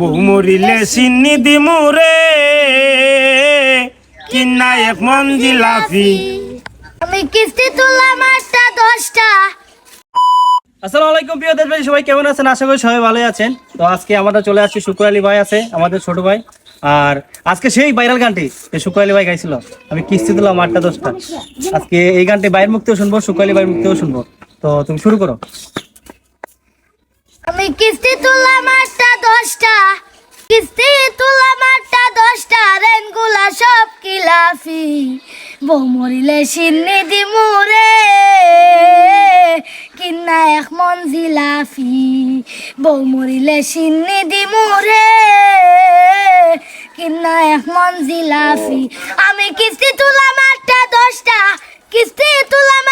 বহু মরিলে সিন্নি দিমুরে কিন্না এক মন জিলাপি। আমি কিস্তি তুললাম আটটা দশটা। আসসালামু আলাইকুম প্রিয় দেশবাসী সবাই কেমন আছেন? আশা করি সবাই ভালোই আছেন। তো আজকে আমরা চলে আসছি শুক্র আলী ভাই আছে আমাদের ছোট ভাই। আর আজকে সেই ভাইরাল গানটি যে শুক্র আলী ভাই গাইছিল। আমি কিস্তি দিলাম আটটা দশটা। আজকে এই গানটি বাইরের মুক্তেও শুনব শুক্র আলী ভাইয়ের মুক্তেও শুনব। তো তুমি শুরু করো। আমি কিস্তি তুললাম আটটা, দশটা। কিস্তি তুললাম আটটা, দশটা। রেনগুলা সব কিলাফি। বউ মরিলে সিন্নি দিমুরে কিন্না এক মন জিলাফি। বউ মরিলে সিন্নি দিমুরে কিন্না এক মন জিলাফি। আমি কিস্তি তুললাম আটটা, দশটা। কিস্তি তুললাম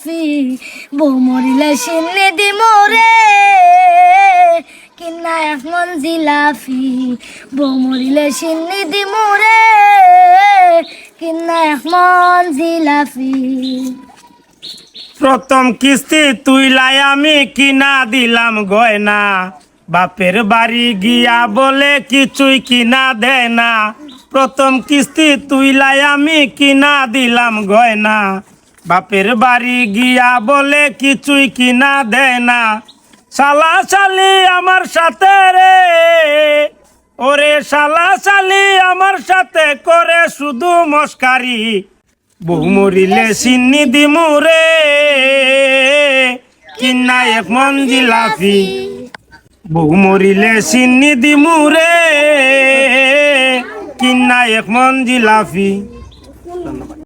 কিলাফি বউ মরিলে সিন্নি দিমুরে কিন্না এক মন জিলাফি বউ মরিলে সিন্নি দিমুরে কিন্না এক মন জিলাফি প্রথম কিস্তি তুইলাই আমি কিনা দিলাম গয়না। বাপের বাড়ি গিয়া বলে কিছুই কিনা দেয় না। প্রথম কিস্তি তুইলাই আমি কিনা দিলাম গয়না। বাপের বাড়ি গিয়া বলে কিছুই কিনা দেয় না শালা শালি আমার সাথে রে। ওরে শালা শালি আমার সাথে করে শুধু মস্কারি। বহু মরিলে সিন্নি দিমুরে কিন্না এক জিলাপি। বহু মরিলে সিন্নি দিমুরে কিন্না এক জিলাপি।